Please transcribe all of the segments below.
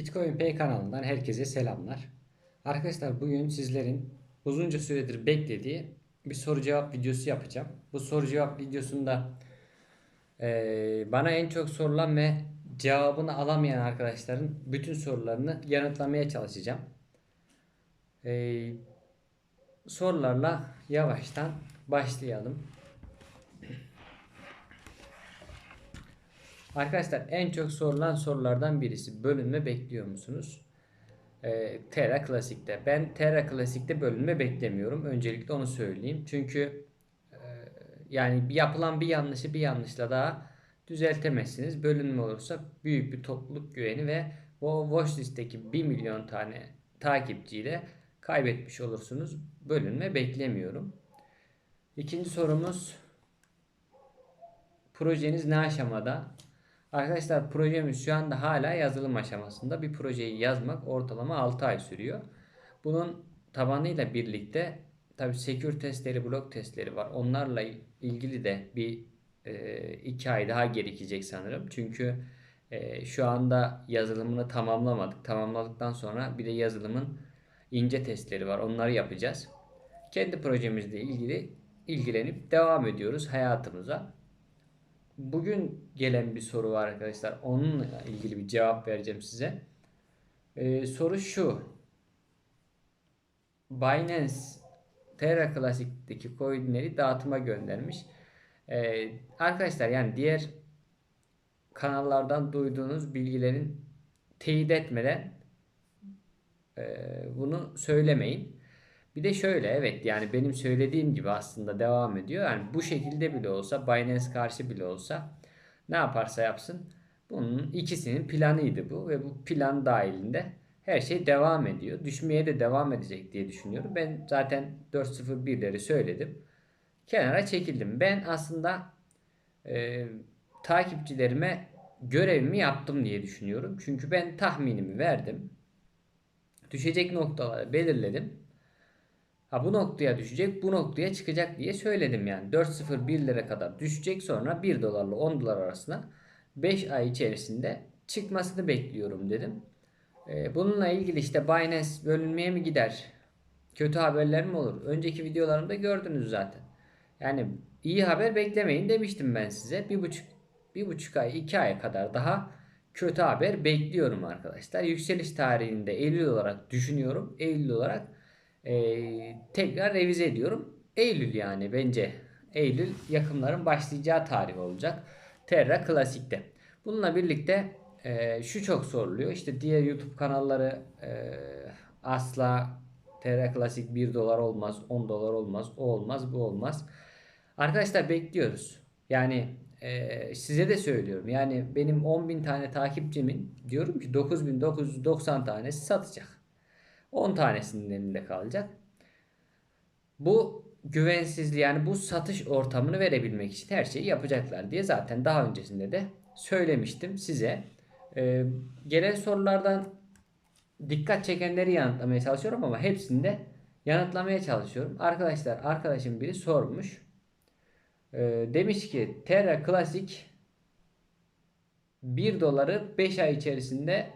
Bitcoin Pay kanalından herkese selamlar. Arkadaşlar bugün sizlerin uzunca süredir beklediği bir soru cevap videosu yapacağım. Bu soru cevap videosunda eee, bana en çok sorulan ve cevabını alamayan arkadaşların bütün sorularını yanıtlamaya çalışacağım. Eee, sorularla yavaştan başlayalım. Arkadaşlar en çok sorulan sorulardan birisi bölünme bekliyor musunuz? Ee, Terra Classic'te. Ben Terra Classic'te bölünme beklemiyorum. Öncelikle onu söyleyeyim. Çünkü e, yani yapılan bir yanlışı bir yanlışla daha düzeltemezsiniz. Bölünme olursa büyük bir topluluk güveni ve o watchlist'teki 1 milyon tane takipçiyle kaybetmiş olursunuz. Bölünme beklemiyorum. İkinci sorumuz projeniz ne aşamada? Arkadaşlar projemiz şu anda hala yazılım aşamasında. Bir projeyi yazmak ortalama 6 ay sürüyor. Bunun tabanıyla birlikte tabi secure testleri, blok testleri var. Onlarla ilgili de bir 2 ay daha gerekecek sanırım. Çünkü e, şu anda yazılımını tamamlamadık. Tamamladıktan sonra bir de yazılımın ince testleri var. Onları yapacağız. Kendi projemizle ilgili ilgilenip devam ediyoruz hayatımıza. Bugün gelen bir soru var arkadaşlar. Onunla ilgili bir cevap vereceğim size. Ee, soru şu. Binance Terra Classic'teki coinleri dağıtıma göndermiş. Ee, arkadaşlar yani diğer kanallardan duyduğunuz bilgilerin teyit etmeden e, bunu söylemeyin. Bir de şöyle evet yani benim söylediğim gibi aslında devam ediyor. Yani bu şekilde bile olsa Binance karşı bile olsa ne yaparsa yapsın bunun ikisinin planıydı bu ve bu plan dahilinde her şey devam ediyor. Düşmeye de devam edecek diye düşünüyorum. Ben zaten 4.01'leri söyledim. Kenara çekildim. Ben aslında e, takipçilerime görevimi yaptım diye düşünüyorum. Çünkü ben tahminimi verdim. Düşecek noktaları belirledim. Ha bu noktaya düşecek, bu noktaya çıkacak diye söyledim yani. 4.01 lira kadar düşecek sonra 1 dolarla 10 dolar arasında 5 ay içerisinde çıkmasını bekliyorum dedim. Ee, bununla ilgili işte Binance bölünmeye mi gider? Kötü haberler mi olur? Önceki videolarımda gördünüz zaten. Yani iyi haber beklemeyin demiştim ben size. Bir buçuk, bir buçuk ay, iki aya kadar daha kötü haber bekliyorum arkadaşlar. Yükseliş tarihinde Eylül olarak düşünüyorum. Eylül olarak e, tekrar revize ediyorum. Eylül yani bence. Eylül yakımların başlayacağı tarih olacak. Terra Classic'te. Bununla birlikte e, şu çok soruluyor. İşte diğer YouTube kanalları e, asla Terra Classic 1 dolar olmaz, 10 dolar olmaz, o olmaz, bu olmaz. Arkadaşlar bekliyoruz. Yani e, size de söylüyorum. Yani benim 10.000 tane takipçimin diyorum ki 9.990 tanesi satacak. 10 tanesinin elinde kalacak. Bu güvensizliği yani bu satış ortamını verebilmek için her şeyi yapacaklar diye zaten daha öncesinde de söylemiştim size. Ee, gelen sorulardan dikkat çekenleri yanıtlamaya çalışıyorum ama hepsini de yanıtlamaya çalışıyorum. Arkadaşlar arkadaşım biri sormuş. Ee, demiş ki Terra Classic 1 doları 5 ay içerisinde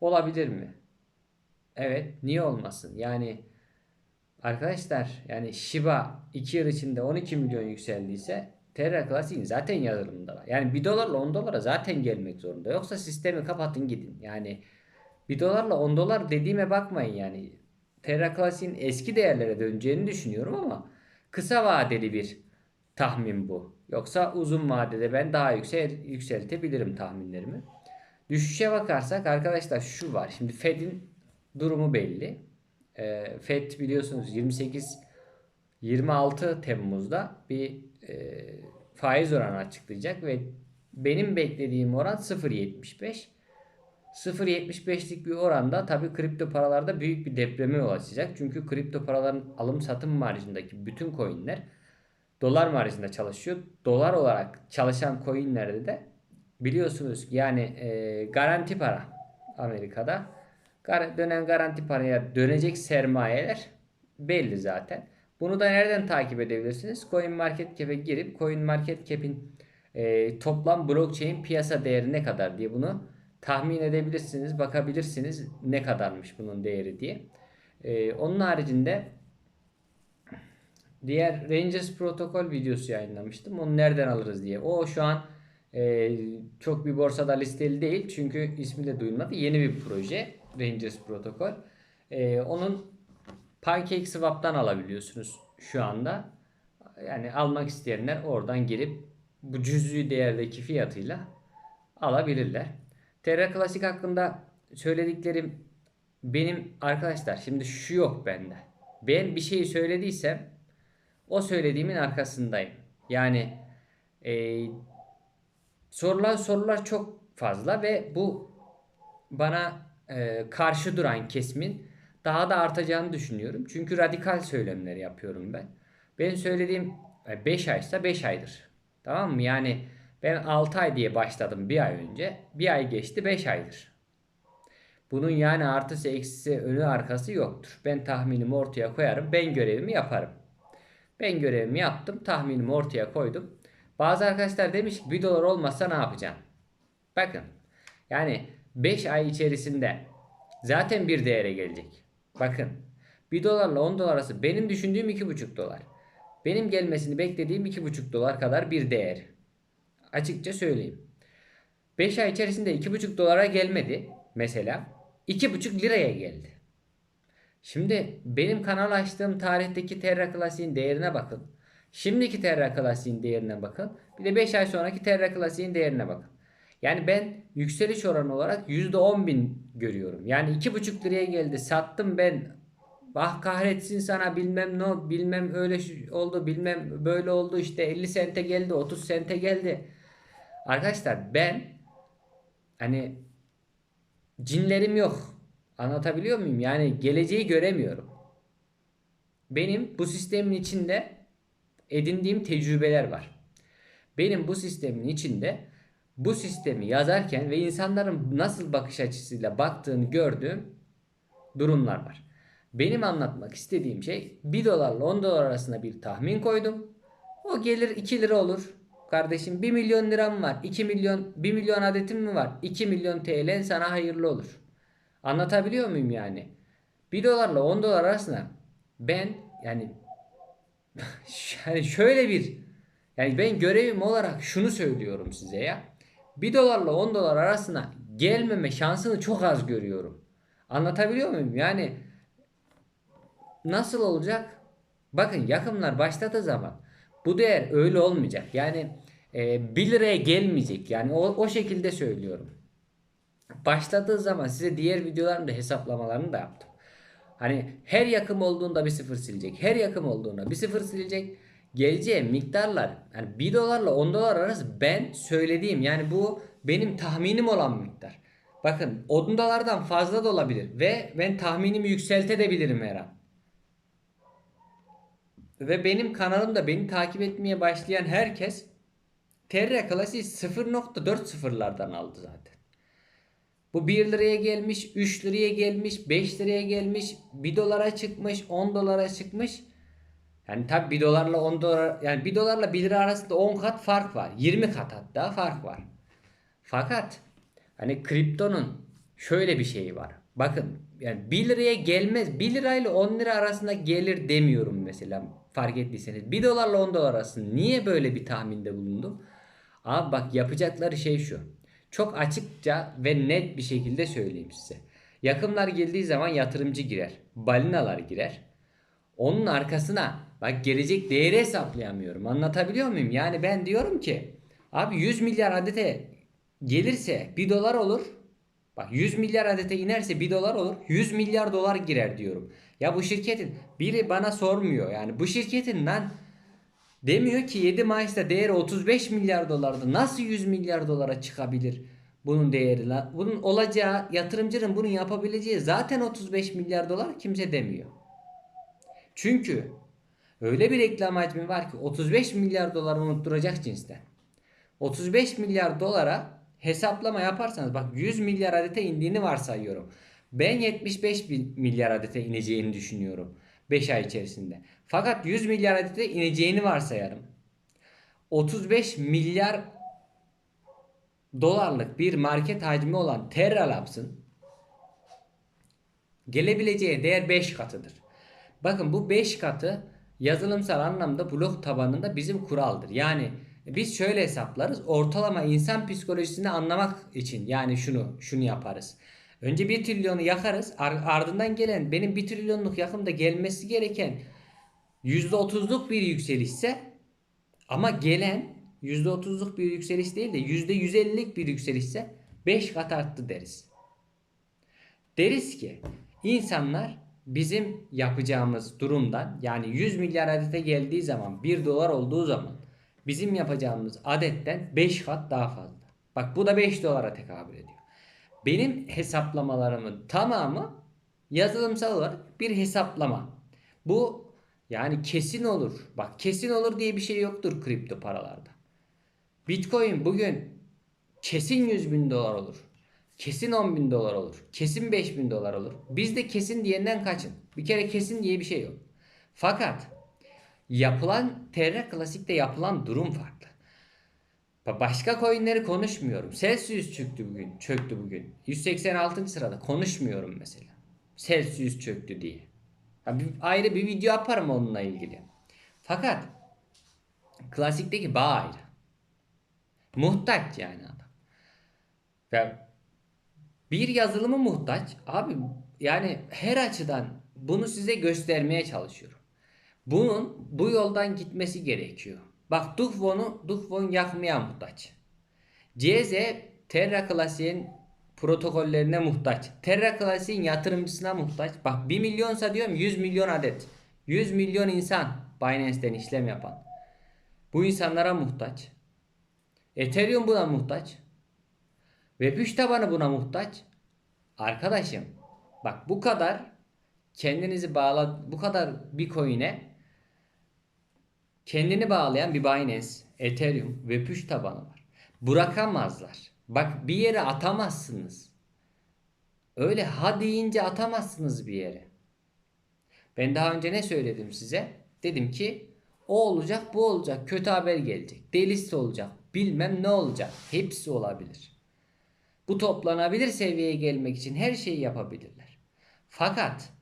olabilir mi? Evet, niye olmasın? Yani arkadaşlar yani Shiba 2 yıl içinde 12 milyon yükseldiyse Terra Classic'in zaten yazılımında var. Yani 1 dolarla 10 dolara zaten gelmek zorunda. Yoksa sistemi kapatın gidin. Yani 1 dolarla 10 dolar dediğime bakmayın yani. Terra Classic'in eski değerlere döneceğini düşünüyorum ama kısa vadeli bir tahmin bu. Yoksa uzun vadede ben daha yüksel, yükseltebilirim tahminlerimi. Düşüşe bakarsak arkadaşlar şu var. Şimdi Fed'in durumu belli. E, FED biliyorsunuz 28 26 Temmuz'da bir e, faiz oranı açıklayacak ve benim beklediğim oran 0.75. 0.75'lik bir oranda tabii kripto paralarda büyük bir depreme yol açacak. Çünkü kripto paraların alım satım marjındaki bütün coinler dolar marjında çalışıyor. Dolar olarak çalışan coinlerde de biliyorsunuz yani e, garanti para Amerika'da dönen garanti paraya dönecek sermayeler belli zaten. Bunu da nereden takip edebilirsiniz? Coin Market Cap'e girip Coin Market Cap'in e, toplam blockchain piyasa değeri ne kadar diye bunu tahmin edebilirsiniz, bakabilirsiniz ne kadarmış bunun değeri diye. Ee, onun haricinde diğer Rangers protokol videosu yayınlamıştım. Onu nereden alırız diye. O şu an e, çok bir borsada listeli değil. Çünkü ismi de duyulmadı. Yeni bir proje. Rangers protokol. E, onun PancakeSwap'tan alabiliyorsunuz şu anda. Yani almak isteyenler oradan girip bu cüz'i değerdeki fiyatıyla alabilirler. Terra Classic hakkında söylediklerim benim arkadaşlar şimdi şu yok bende. Ben bir şeyi söylediysem o söylediğimin arkasındayım. Yani e, sorulan sorular çok fazla ve bu bana e, karşı duran kesimin daha da artacağını düşünüyorum. Çünkü radikal söylemler yapıyorum ben. Benim söylediğim 5 aysa 5 aydır. Tamam mı? Yani ben 6 ay diye başladım bir ay önce. Bir ay geçti 5 aydır. Bunun yani artısı eksisi önü arkası yoktur. Ben tahminimi ortaya koyarım. Ben görevimi yaparım. Ben görevimi yaptım. Tahminimi ortaya koydum. Bazı arkadaşlar demiş ki 1 dolar olmazsa ne yapacaksın? Bakın yani 5 ay içerisinde zaten bir değere gelecek. Bakın 1 dolarla 10 dolar arası benim düşündüğüm 2,5 dolar. Benim gelmesini beklediğim 2,5 dolar kadar bir değer. Açıkça söyleyeyim. 5 ay içerisinde 2,5 dolara gelmedi mesela. 2,5 liraya geldi. Şimdi benim kanal açtığım tarihteki Terra Classic'in değerine bakın. Şimdiki Terra Classic'in değerine bakın. Bir de 5 ay sonraki Terra Classic'in değerine bakın. Yani ben yükseliş oranı olarak %10 bin görüyorum. Yani 2,5 liraya geldi. Sattım ben. Ah kahretsin sana bilmem ne bilmem öyle oldu bilmem böyle oldu işte 50 sente geldi 30 sente geldi. Arkadaşlar ben hani cinlerim yok. Anlatabiliyor muyum? Yani geleceği göremiyorum. Benim bu sistemin içinde edindiğim tecrübeler var. Benim bu sistemin içinde bu sistemi yazarken ve insanların nasıl bakış açısıyla baktığını gördüğüm durumlar var. Benim anlatmak istediğim şey 1 dolarla 10 dolar arasında bir tahmin koydum. O gelir 2 lira olur. Kardeşim 1 milyon liram var. 2 milyon 1 milyon adetim mi var? 2 milyon TL sana hayırlı olur. Anlatabiliyor muyum yani? 1 dolarla 10 dolar arasında ben yani yani şöyle bir yani ben görevim olarak şunu söylüyorum size ya. 1 dolarla 10 dolar arasına gelmeme şansını çok az görüyorum. Anlatabiliyor muyum? Yani nasıl olacak? Bakın yakımlar başladığı zaman bu değer öyle olmayacak. Yani e, 1 liraya gelmeyecek. Yani o, o şekilde söylüyorum. Başladığı zaman size diğer videolarımda hesaplamalarını da yaptım. Hani her yakım olduğunda bir sıfır silecek. Her yakım olduğunda bir sıfır silecek. Geleceği miktarlar yani 1 dolarla 10 dolar arası ben söylediğim yani bu benim tahminim olan miktar. Bakın 10 dolardan fazla da olabilir ve ben tahminimi yükseltebilirim her an. Ve benim kanalımda beni takip etmeye başlayan herkes Terra Classic 0.4 sıfırlardan aldı zaten. Bu 1 liraya gelmiş, 3 liraya gelmiş, 5 liraya gelmiş, 1 dolara çıkmış, 10 dolara çıkmış. Yani tabi 1 dolarla 10 dolar yani 1 dolarla 1 lira arasında 10 kat fark var. 20 kat hatta fark var. Fakat hani kriptonun şöyle bir şeyi var. Bakın yani 1 liraya gelmez. 1 lirayla 10 lira arasında gelir demiyorum mesela fark ettiyseniz. 1 dolarla 10 dolar arasında niye böyle bir tahminde bulundum? Abi bak yapacakları şey şu. Çok açıkça ve net bir şekilde söyleyeyim size. Yakımlar geldiği zaman yatırımcı girer. Balinalar girer. Onun arkasına bak gelecek değeri hesaplayamıyorum. Anlatabiliyor muyum? Yani ben diyorum ki abi 100 milyar adete gelirse 1 dolar olur. Bak 100 milyar adete inerse 1 dolar olur. 100 milyar dolar girer diyorum. Ya bu şirketin biri bana sormuyor. Yani bu şirketin lan demiyor ki 7 Mayıs'ta değeri 35 milyar dolardı. Nasıl 100 milyar dolara çıkabilir bunun değeri? Bunun olacağı yatırımcının bunu yapabileceği zaten 35 milyar dolar kimse demiyor. Çünkü öyle bir reklam hacmi var ki 35 milyar doları unutturacak cinsten. 35 milyar dolara hesaplama yaparsanız bak 100 milyar adete indiğini varsayıyorum. Ben 75 milyar adete ineceğini düşünüyorum 5 ay içerisinde. Fakat 100 milyar adete ineceğini varsayarım. 35 milyar dolarlık bir market hacmi olan Terra Labs'ın gelebileceği değer 5 katıdır. Bakın bu 5 katı yazılımsal anlamda blok tabanında bizim kuraldır. Yani biz şöyle hesaplarız. Ortalama insan psikolojisini anlamak için yani şunu şunu yaparız. Önce 1 trilyonu yakarız. Ardından gelen benim 1 trilyonluk yakımda gelmesi gereken %30'luk bir yükselişse ama gelen %30'luk bir yükseliş değil de %150'lik bir yükselişse 5 kat arttı deriz. Deriz ki insanlar bizim yapacağımız durumdan yani 100 milyar adete geldiği zaman 1 dolar olduğu zaman bizim yapacağımız adetten 5 kat daha fazla. Bak bu da 5 dolara tekabül ediyor. Benim hesaplamalarımın tamamı yazılımsal olarak bir hesaplama. Bu yani kesin olur. Bak kesin olur diye bir şey yoktur kripto paralarda. Bitcoin bugün kesin 100 bin dolar olur. Kesin 10 bin dolar olur. Kesin 5 bin dolar olur. Biz de kesin diyenden kaçın. Bir kere kesin diye bir şey yok. Fakat yapılan Terra Klasik'te yapılan durum farklı. Başka coinleri konuşmuyorum. Celsius çöktü bugün. Çöktü bugün. 186. sırada konuşmuyorum mesela. Celsius çöktü diye. Ya bir, ayrı bir video yaparım onunla ilgili. Fakat klasikteki bağ ayrı. Muhtaç yani adam. Ve bir yazılımı muhtaç. Abi yani her açıdan bunu size göstermeye çalışıyorum. Bunun bu yoldan gitmesi gerekiyor. Bak Duhvon'u Duhvon yakmaya muhtaç. CZ Terra Classic'in protokollerine muhtaç. Terra Classic'in yatırımcısına muhtaç. Bak 1 milyonsa diyorum 100 milyon adet. 100 milyon insan Binance'den işlem yapan. Bu insanlara muhtaç. Ethereum buna muhtaç. Web3 tabanı buna muhtaç. Arkadaşım bak bu kadar kendinizi bağla bu kadar Bitcoin'e kendini bağlayan bir Binance, Ethereum, Web3 tabanı var. Bırakamazlar. Bak bir yere atamazsınız. Öyle ha deyince atamazsınız bir yere. Ben daha önce ne söyledim size? Dedim ki o olacak bu olacak kötü haber gelecek. Delisi olacak bilmem ne olacak. Hepsi olabilir. Bu toplanabilir seviyeye gelmek için her şeyi yapabilirler. Fakat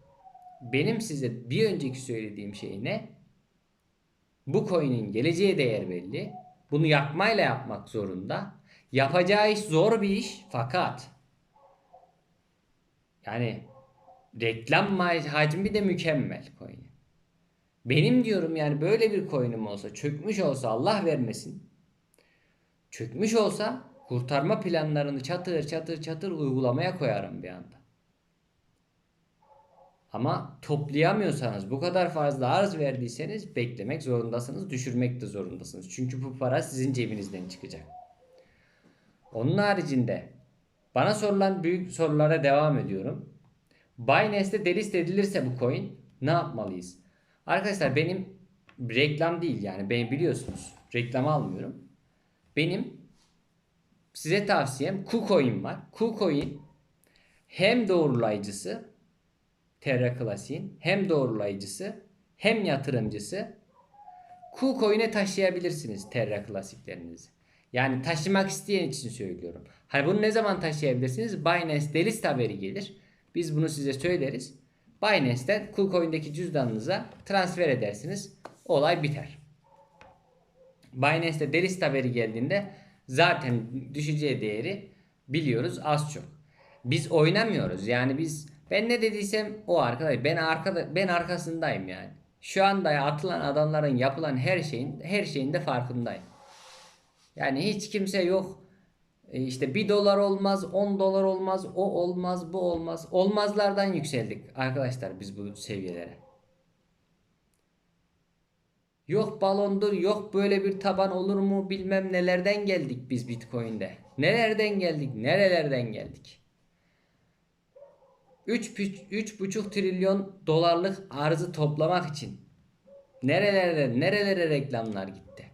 benim size bir önceki söylediğim şey ne? Bu coin'in geleceğe değer belli. Bunu yakmayla yapmak zorunda. Yapacağı iş zor bir iş fakat yani reklam hacmi de mükemmel coin. Benim diyorum yani böyle bir coin'im olsa çökmüş olsa Allah vermesin. Çökmüş olsa kurtarma planlarını çatır çatır çatır uygulamaya koyarım bir anda. Ama toplayamıyorsanız bu kadar fazla arz verdiyseniz beklemek zorundasınız. Düşürmek de zorundasınız. Çünkü bu para sizin cebinizden çıkacak. Onun haricinde bana sorulan büyük sorulara devam ediyorum. Binance'de delist edilirse bu coin ne yapmalıyız? Arkadaşlar benim reklam değil yani beni biliyorsunuz. Reklam almıyorum. Benim size tavsiyem KuCoin var. KuCoin hem doğrulayıcısı Terra Classic'in hem doğrulayıcısı hem yatırımcısı KuCoin'e taşıyabilirsiniz Terra Classic'lerinizi. Yani taşımak isteyen için söylüyorum. Hani bunu ne zaman taşıyabilirsiniz? Binance delist haberi gelir. Biz bunu size söyleriz. Binance'den KuCoin'deki cüzdanınıza transfer edersiniz. Olay biter. Binance'de delist haberi geldiğinde zaten düşeceği değeri biliyoruz az çok. Biz oynamıyoruz. Yani biz ben ne dediysem o arkadaş. Ben arkada ben arkasındayım yani. Şu anda atılan adamların yapılan her şeyin her şeyin de farkındayım. Yani hiç kimse yok. E işte 1 dolar olmaz, 10 dolar olmaz, o olmaz, bu olmaz. Olmazlardan yükseldik arkadaşlar biz bu seviyelere. Yok balondur, yok böyle bir taban olur mu bilmem nelerden geldik biz Bitcoin'de. Nelerden geldik, nerelerden geldik. 3,5 trilyon dolarlık arzı toplamak için nerelere nerelere reklamlar gitti.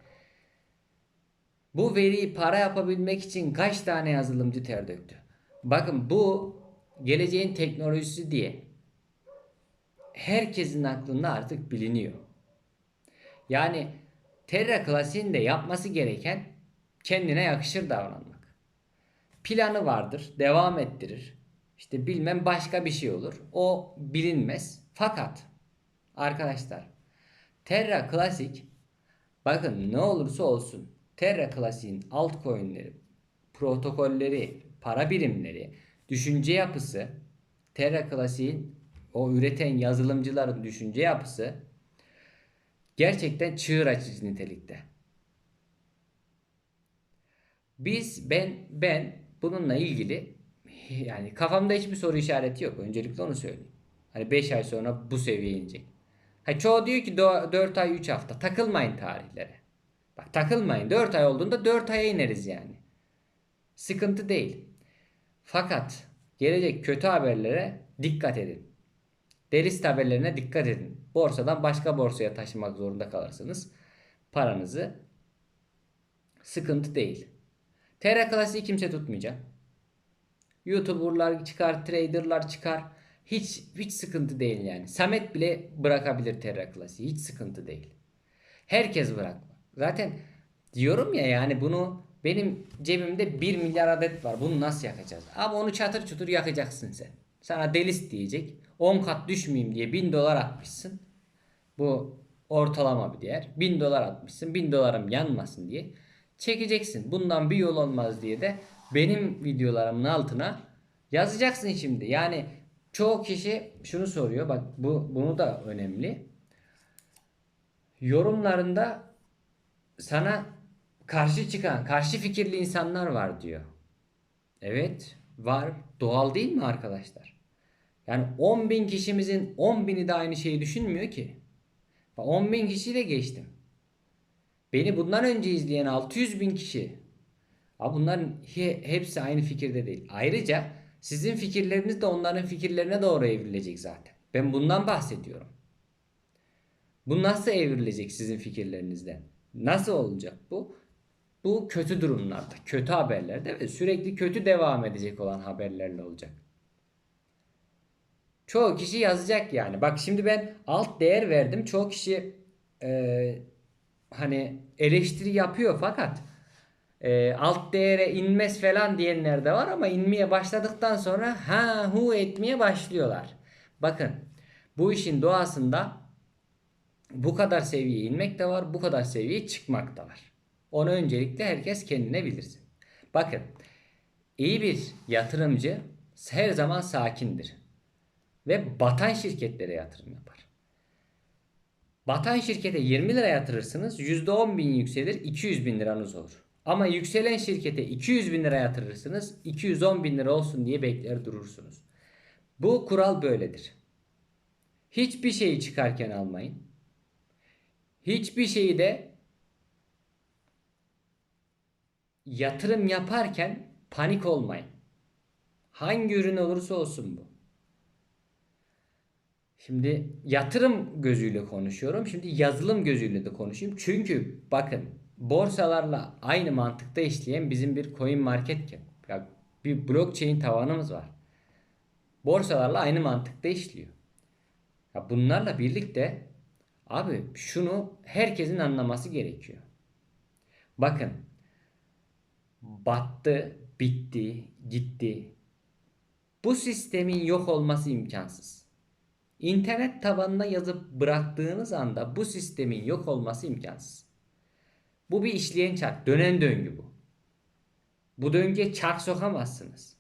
Bu veriyi para yapabilmek için kaç tane yazılımcı ter döktü. Bakın bu geleceğin teknolojisi diye herkesin aklında artık biliniyor. Yani Terra Classic'in de yapması gereken kendine yakışır davranmak. planı vardır. Devam ettirir. İşte bilmem başka bir şey olur. O bilinmez. Fakat arkadaşlar Terra Classic bakın ne olursa olsun Terra Classic'in altcoin'leri, protokolleri, para birimleri, düşünce yapısı Terra Classic'in o üreten yazılımcıların düşünce yapısı gerçekten çığır açıcı nitelikte. Biz ben ben bununla ilgili yani kafamda hiçbir soru işareti yok. Öncelikle onu söyleyeyim. Hani 5 ay sonra bu seviyeye inecek. Ha çoğu diyor ki 4 ay 3 hafta. Takılmayın tarihlere. Bak takılmayın. 4 ay olduğunda 4 aya ineriz yani. Sıkıntı değil. Fakat gelecek kötü haberlere dikkat edin. Delist haberlerine dikkat edin. Borsadan başka borsaya taşımak zorunda kalırsınız. Paranızı sıkıntı değil. Terra Classic'i kimse tutmayacak. YouTuber'lar çıkar, trader'lar çıkar. Hiç hiç sıkıntı değil yani. Samet bile bırakabilir Terra Classic'i. Hiç sıkıntı değil. Herkes bırak. Zaten diyorum ya yani bunu benim cebimde 1 milyar adet var. Bunu nasıl yakacağız? Ama onu çatır çutur yakacaksın sen. Sana delist diyecek. 10 kat düşmeyeyim diye 1000 dolar atmışsın. Bu ortalama bir değer. 1000 dolar atmışsın. 1000 dolarım yanmasın diye. Çekeceksin. Bundan bir yol olmaz diye de benim videolarımın altına yazacaksın şimdi. Yani çoğu kişi şunu soruyor. Bak bu bunu da önemli. Yorumlarında sana karşı çıkan, karşı fikirli insanlar var diyor. Evet, var. Doğal değil mi arkadaşlar? Yani 10 bin kişimizin 10 bini de aynı şeyi düşünmüyor ki. 10 bin kişi de geçtim. Beni bundan önce izleyen 600 bin kişi. Abi bunların hepsi aynı fikirde değil. Ayrıca sizin fikirleriniz de onların fikirlerine doğru evrilecek zaten. Ben bundan bahsediyorum. Bu nasıl evrilecek sizin fikirlerinizden? Nasıl olacak bu? Bu kötü durumlarda, kötü haberlerde ve sürekli kötü devam edecek olan haberlerle olacak. Çoğu kişi yazacak yani. Bak şimdi ben alt değer verdim. Çoğu kişi e, hani eleştiri yapıyor fakat e, alt değere inmez falan diyenler de var ama inmeye başladıktan sonra ha hu etmeye başlıyorlar. Bakın bu işin doğasında bu kadar seviyeye inmek de var, bu kadar seviyeye çıkmak da var. Onu öncelikle herkes kendine bilirsin. Bakın iyi bir yatırımcı her zaman sakindir. Ve batan şirketlere yatırım yapar. Batan şirkete 20 lira yatırırsınız %10 bin yükselir 200 bin liranız olur. Ama yükselen şirkete 200 bin lira yatırırsınız 210 bin lira olsun diye bekler durursunuz. Bu kural böyledir. Hiçbir şeyi çıkarken almayın. Hiçbir şeyi de yatırım yaparken panik olmayın. Hangi ürün olursa olsun bu. Şimdi yatırım gözüyle konuşuyorum. Şimdi yazılım gözüyle de konuşayım. Çünkü bakın borsalarla aynı mantıkta işleyen bizim bir coin market cap, bir blockchain tavanımız var. Borsalarla aynı mantıkta işliyor. Ya bunlarla birlikte abi şunu herkesin anlaması gerekiyor. Bakın battı, bitti, gitti. Bu sistemin yok olması imkansız. İnternet tabanına yazıp bıraktığınız anda bu sistemin yok olması imkansız. Bu bir işleyen çark, dönen döngü bu. Bu döngüye çark sokamazsınız.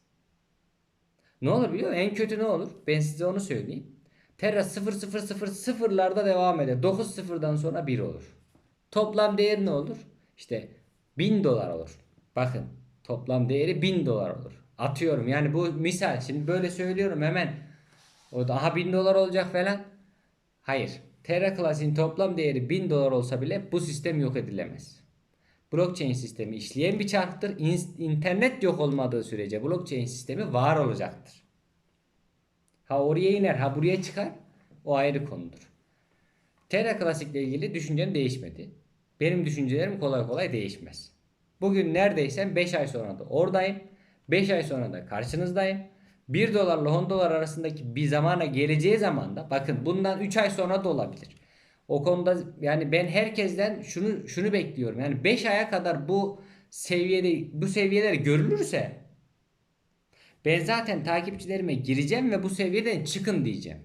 Ne olur biliyor musun? En kötü ne olur? Ben size onu söyleyeyim. Terra 0000'larda devam eder. 9 sıfırdan sonra 1 olur. Toplam değer ne olur? İşte 1000 dolar olur. Bakın toplam değeri 1000 dolar olur. Atıyorum yani bu misal şimdi böyle söylüyorum hemen o daha 1000 dolar olacak falan. Hayır. Terra Classic'in toplam değeri 1000 dolar olsa bile bu sistem yok edilemez. Blockchain sistemi işleyen bir çarktır. İnternet yok olmadığı sürece blockchain sistemi var olacaktır. Ha oraya iner ha buraya çıkar o ayrı konudur. Terra Classic ile ilgili düşüncem değişmedi. Benim düşüncelerim kolay kolay değişmez. Bugün neredeysem 5 ay sonra da oradayım. 5 ay sonra da karşınızdayım. 1 dolarla 10 dolar arasındaki bir zamana geleceği zaman da bakın bundan 3 ay sonra da olabilir. O konuda yani ben herkesten şunu şunu bekliyorum. Yani 5 aya kadar bu seviyede bu seviyeler görülürse Ben zaten takipçilerime gireceğim ve bu seviyeden çıkın diyeceğim.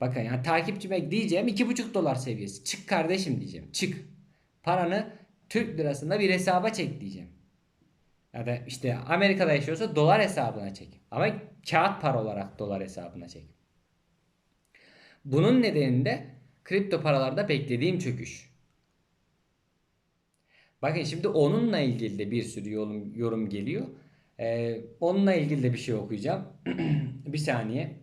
Bakın yani takipçime diyeceğim 2,5 dolar seviyesi. Çık kardeşim diyeceğim. Çık. Paranı Türk lirasında bir hesaba çek diyeceğim. Ya da işte Amerika'da yaşıyorsa dolar hesabına çek. Ama kağıt para olarak dolar hesabına çek. Bunun nedeninde kripto paralarda beklediğim çöküş. Bakın şimdi onunla ilgili de bir sürü yorum, yorum geliyor. Ee, onunla ilgili de bir şey okuyacağım. bir saniye.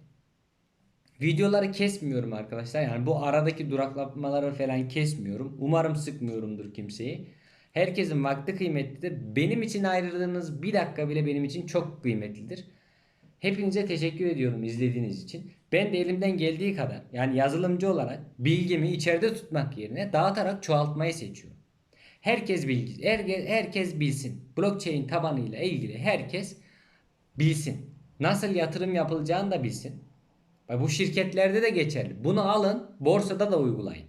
Videoları kesmiyorum arkadaşlar. Yani bu aradaki duraklamaları falan kesmiyorum. Umarım sıkmıyorumdur kimseyi. Herkesin vakti kıymetlidir. Benim için ayırdığınız bir dakika bile benim için çok kıymetlidir. Hepinize teşekkür ediyorum izlediğiniz için. Ben de elimden geldiği kadar yani yazılımcı olarak bilgimi içeride tutmak yerine dağıtarak çoğaltmayı seçiyorum. Herkes bilgi, herkes, herkes bilsin. Blockchain tabanıyla ilgili herkes bilsin. Nasıl yatırım yapılacağını da bilsin. Bu şirketlerde de geçerli. Bunu alın, borsada da uygulayın.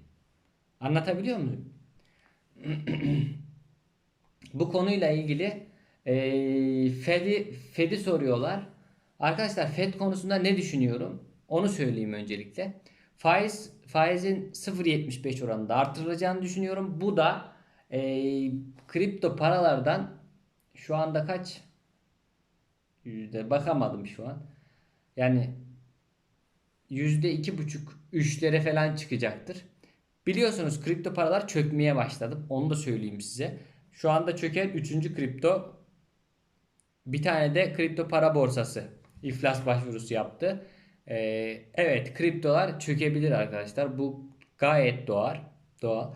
Anlatabiliyor muyum? bu konuyla ilgili e, Fed'i Fed'i soruyorlar. Arkadaşlar Fed konusunda ne düşünüyorum? Onu söyleyeyim öncelikle. Faiz faizin 0.75 oranında artırılacağını düşünüyorum. Bu da e, kripto paralardan şu anda kaç yüzde bakamadım şu an. Yani yüzde iki buçuk üçlere falan çıkacaktır. Biliyorsunuz kripto paralar çökmeye başladı. Onu da söyleyeyim size. Şu anda çöken üçüncü kripto bir tane de kripto para borsası iflas başvurusu yaptı. Ee, evet kriptolar çökebilir arkadaşlar. Bu gayet doğal. Doğal.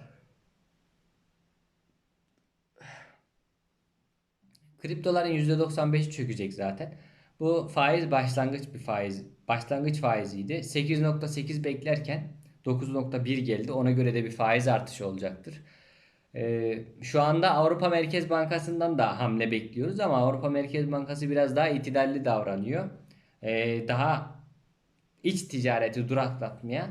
Kriptoların %95'i çökecek zaten. Bu faiz başlangıç bir faiz. Başlangıç faiziydi. 8.8 beklerken 9.1 geldi. Ona göre de bir faiz artışı olacaktır. Ee, şu anda Avrupa Merkez Bankası'ndan da hamle bekliyoruz ama Avrupa Merkez Bankası biraz daha itidalli davranıyor. Ee, daha iç ticareti duraklatmaya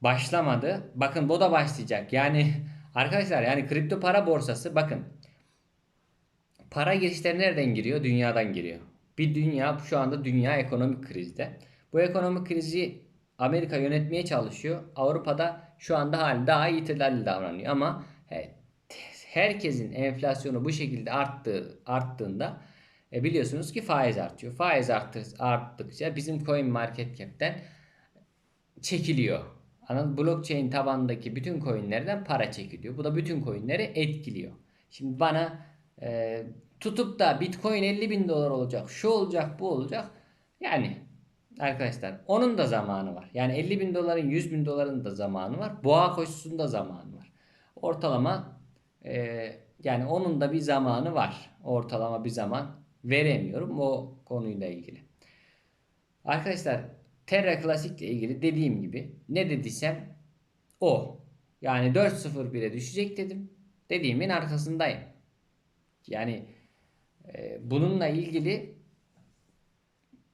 başlamadı. Bakın bu da başlayacak. Yani arkadaşlar yani kripto para borsası bakın para girişleri nereden giriyor? Dünyadan giriyor. Bir dünya şu anda dünya ekonomik krizde. Bu ekonomik krizi Amerika yönetmeye çalışıyor. Avrupa'da şu anda hali daha itidalli davranıyor ama herkesin enflasyonu bu şekilde arttığı arttığında e biliyorsunuz ki faiz artıyor. Faiz arttı, arttıkça bizim coin market cap'ten çekiliyor. Anladın? Blockchain tabandaki bütün coinlerden para çekiliyor. Bu da bütün coinleri etkiliyor. Şimdi bana e, tutup da Bitcoin 50 bin dolar olacak, şu olacak, bu olacak. Yani arkadaşlar onun da zamanı var. Yani 50 bin doların 100 bin doların da zamanı var. Boğa koşusunda zamanı. Ortalama e, yani onun da bir zamanı var. Ortalama bir zaman veremiyorum o konuyla ilgili. Arkadaşlar Terra Classic ile ilgili dediğim gibi ne dediysem o. Yani 4.01'e düşecek dedim. Dediğimin arkasındayım. Yani e, bununla ilgili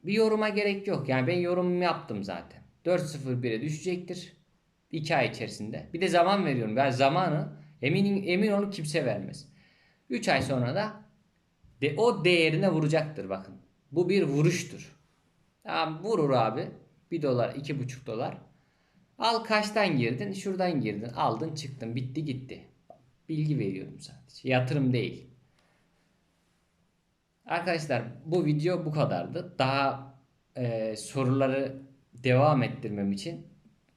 bir yoruma gerek yok. Yani ben yorumumu yaptım zaten. 4.01'e düşecektir. 2 ay içerisinde. Bir de zaman veriyorum. Yani zamanı emin, emin olun kimse vermez. 3 ay sonra da de o değerine vuracaktır bakın. Bu bir vuruştur. Tamam vurur abi. 1 dolar 2,5 dolar. Al kaçtan girdin? Şuradan girdin. Aldın çıktın. Bitti gitti. Bilgi veriyorum sadece. Yatırım değil. Arkadaşlar bu video bu kadardı. Daha e, soruları devam ettirmem için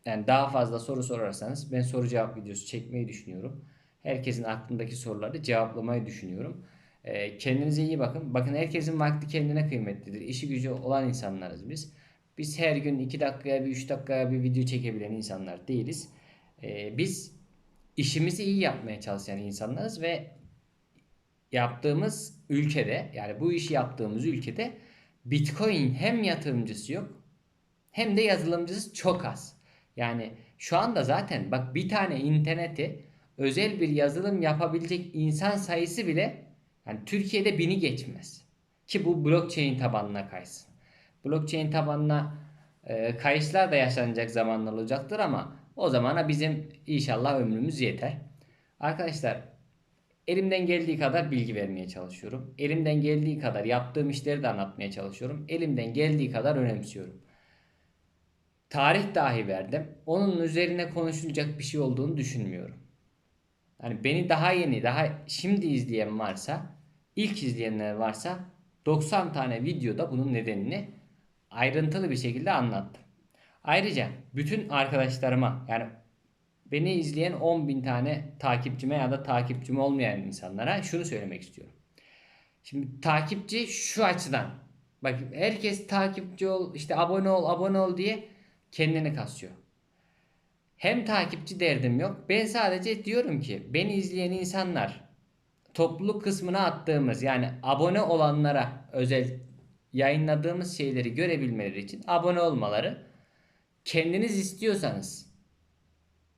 yani daha fazla soru sorarsanız ben soru cevap videosu çekmeyi düşünüyorum. Herkesin aklındaki soruları cevaplamayı düşünüyorum. E, kendinize iyi bakın. Bakın herkesin vakti kendine kıymetlidir. İşi gücü olan insanlarız biz. Biz her gün 2 dakikaya bir 3 dakikaya bir video çekebilen insanlar değiliz. E, biz işimizi iyi yapmaya çalışan insanlarız ve yaptığımız ülkede yani bu işi yaptığımız ülkede Bitcoin hem yatırımcısı yok hem de yazılımcısı çok az. Yani şu anda zaten bak bir tane interneti özel bir yazılım yapabilecek insan sayısı bile yani Türkiye'de bini geçmez. Ki bu blockchain tabanına kaysın. Blockchain tabanına e, kayışlar da yaşanacak zamanlar olacaktır ama o zamana bizim inşallah ömrümüz yeter. Arkadaşlar Elimden geldiği kadar bilgi vermeye çalışıyorum. Elimden geldiği kadar yaptığım işleri de anlatmaya çalışıyorum. Elimden geldiği kadar önemsiyorum. Tarih dahi verdim. Onun üzerine konuşulacak bir şey olduğunu düşünmüyorum. Hani beni daha yeni, daha şimdi izleyen varsa, ilk izleyenler varsa 90 tane videoda bunun nedenini ayrıntılı bir şekilde anlattım. Ayrıca bütün arkadaşlarıma yani beni izleyen 10 bin tane takipçime ya da takipçim olmayan insanlara şunu söylemek istiyorum. Şimdi takipçi şu açıdan. Bak herkes takipçi ol, işte abone ol, abone ol diye kendini kasıyor. Hem takipçi derdim yok. Ben sadece diyorum ki beni izleyen insanlar topluluk kısmına attığımız yani abone olanlara özel yayınladığımız şeyleri görebilmeleri için abone olmaları kendiniz istiyorsanız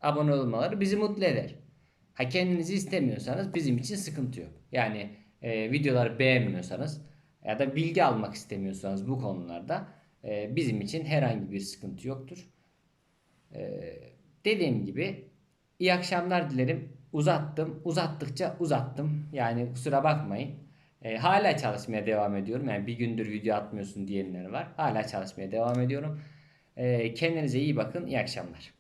abone olmaları bizi mutlu eder. Ha kendinizi istemiyorsanız bizim için sıkıntı yok. Yani e, videoları beğenmiyorsanız ya da bilgi almak istemiyorsanız bu konularda e, bizim için herhangi bir sıkıntı yoktur. E, dediğim gibi iyi akşamlar dilerim. Uzattım. Uzattıkça uzattım. Yani kusura bakmayın. E, hala çalışmaya devam ediyorum. Yani bir gündür video atmıyorsun diyenler var. Hala çalışmaya devam ediyorum. Kendinize iyi bakın. İyi akşamlar.